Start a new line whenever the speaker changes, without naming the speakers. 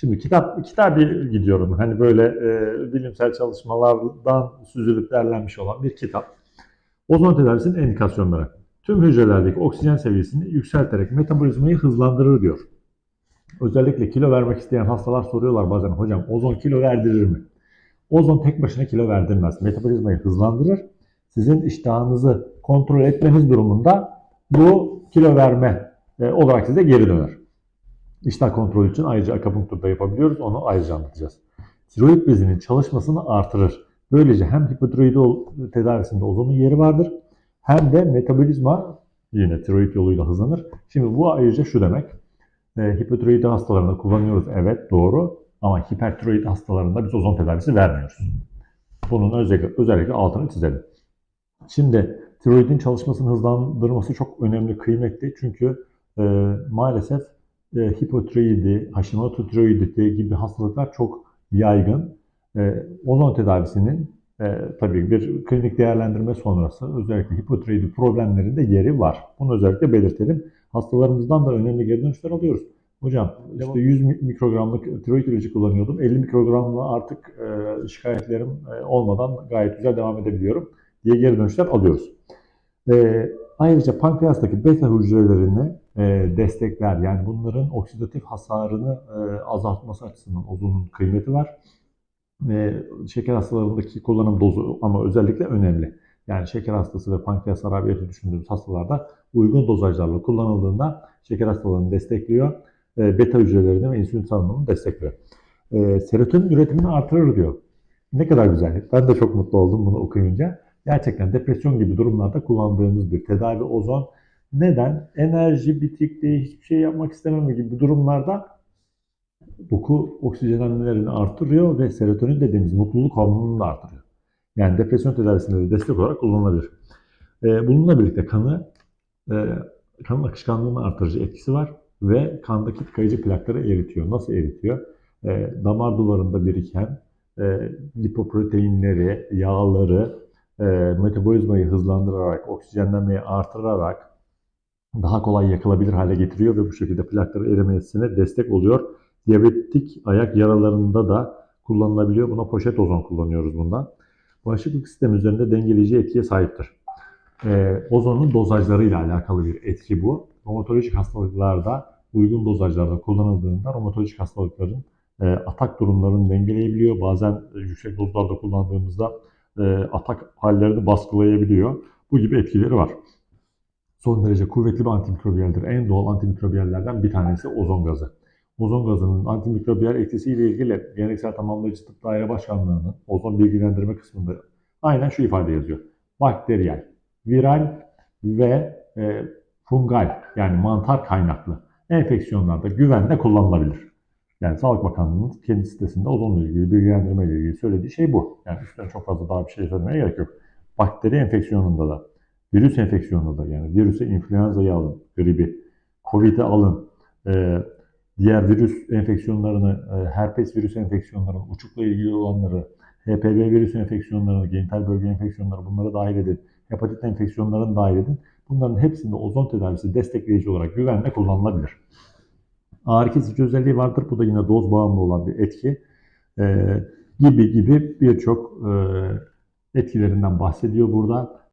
Şimdi kitap bir gidiyorum. Hani böyle e, bilimsel çalışmalardan süzülüp derlenmiş olan bir kitap. Ozon tedavisinin endikasyonları. Tüm hücrelerdeki oksijen seviyesini yükselterek metabolizmayı hızlandırır diyor. Özellikle kilo vermek isteyen hastalar soruyorlar bazen hocam ozon kilo verdirir mi? Ozon tek başına kilo verdirmez. Metabolizmayı hızlandırır. Sizin iştahınızı kontrol etmeniz durumunda bu kilo verme e, olarak size geri döner. İştah kontrolü için ayrıca akupunkturda yapabiliyoruz. Onu ayrıca anlatacağız. Tiroid bezinin çalışmasını artırır. Böylece hem hipotiroidi tedavisinde ozonun yeri vardır hem de metabolizma yine tiroid yoluyla hızlanır. Şimdi bu ayrıca şu demek. E, hipotiroidi hastalarında kullanıyoruz. Evet doğru. Ama hipertiroid hastalarında biz ozon tedavisi vermiyoruz. Bunun özellikle, özellikle altını çizelim. Şimdi tiroidin çalışmasını hızlandırması çok önemli, kıymetli. Çünkü e, maalesef e, hipotiroidi, Hashimoto tiroiditi gibi hastalıklar çok yaygın. E, ozon tedavisinin e, tabii bir klinik değerlendirme sonrası özellikle hipotiroidi problemlerinde yeri var. Bunu özellikle belirtelim. Hastalarımızdan da önemli geri dönüşler alıyoruz. Hocam işte 100 mikrogramlık tiroid ilacı kullanıyordum. 50 mikrogramla artık e, şikayetlerim e, olmadan gayet güzel devam edebiliyorum diye geri dönüşler alıyoruz. E, ayrıca pankreastaki beta hücrelerini e, destekler. Yani bunların oksidatif hasarını e, azaltması açısından ozonun kıymeti var. E, şeker hastalarındaki kullanım dozu ama özellikle önemli. Yani şeker hastası ve pankreas harabiyeti düşündüğümüz hastalarda uygun dozajlarla kullanıldığında şeker hastalığını destekliyor. E, beta hücrelerini ve insülin salınımını destekliyor. E, serotonin üretimini artırır diyor. Ne kadar güzel. Ben de çok mutlu oldum bunu okuyunca. Gerçekten depresyon gibi durumlarda kullandığımız bir tedavi ozon. Neden? Enerji bitikliği, hiçbir şey yapmak istememe gibi durumlarda doku oksijenlenmelerini artırıyor ve serotonin dediğimiz mutluluk hormonunu da artırıyor. Yani depresyon tedavisinde de destek olarak kullanılabilir. Ee, bununla birlikte kanı, e, kanın akışkanlığını artırıcı etkisi var ve kandaki tıkayıcı plakları eritiyor. Nasıl eritiyor? E, damar duvarında biriken e, lipoproteinleri, yağları e, metabolizmayı hızlandırarak, oksijenlenmeyi artırarak daha kolay yakılabilir hale getiriyor ve bu şekilde plakları erimesine destek oluyor. Diyabetik ayak yaralarında da kullanılabiliyor. Buna poşet ozon kullanıyoruz bundan. Bağışıklık sistemi üzerinde dengeleyici etkiye sahiptir. E, ozonun dozajlarıyla alakalı bir etki bu. Romatolojik hastalıklarda uygun dozajlarda kullanıldığında romatolojik hastalıkların e, atak durumlarını dengeleyebiliyor. Bazen yüksek dozlarda kullandığımızda e, atak hallerini baskılayabiliyor. Bu gibi etkileri var. Son derece kuvvetli bir antimikrobiyeldir. En doğal antimikrobiyellerden bir tanesi ozon gazı. Ozon gazının antimikrobiyel etkisiyle ilgili Geleneksel Tamamlayıcı Tıp Daire Başkanlığı'nın ozon bilgilendirme kısmında aynen şu ifade yazıyor. Bakteriyel, viral ve e, fungal yani mantar kaynaklı enfeksiyonlarda güvenle kullanılabilir. Yani Sağlık Bakanlığı'nın kendi sitesinde ozonla ilgili bilgilendirme ile ilgili söylediği şey bu. Yani üstüne çok fazla daha bir şey söylemeye gerek yok. Bakteri enfeksiyonunda da, virüs enfeksiyonunda da yani virüse influenza'yı alın, gribi, Covid'i alın, e, diğer virüs enfeksiyonlarını, e, herpes virüs enfeksiyonlarını, uçukla ilgili olanları, HPV virüs enfeksiyonlarını, genital bölge enfeksiyonları bunları dahil edin, hepatit enfeksiyonlarını dahil edin. Bunların hepsinde ozon tedavisi destekleyici olarak güvenle kullanılabilir. Ağrı kesici özelliği vardır. Bu da yine doz bağımlı olan bir etki. Ee, gibi gibi birçok e, etkilerinden bahsediyor burada.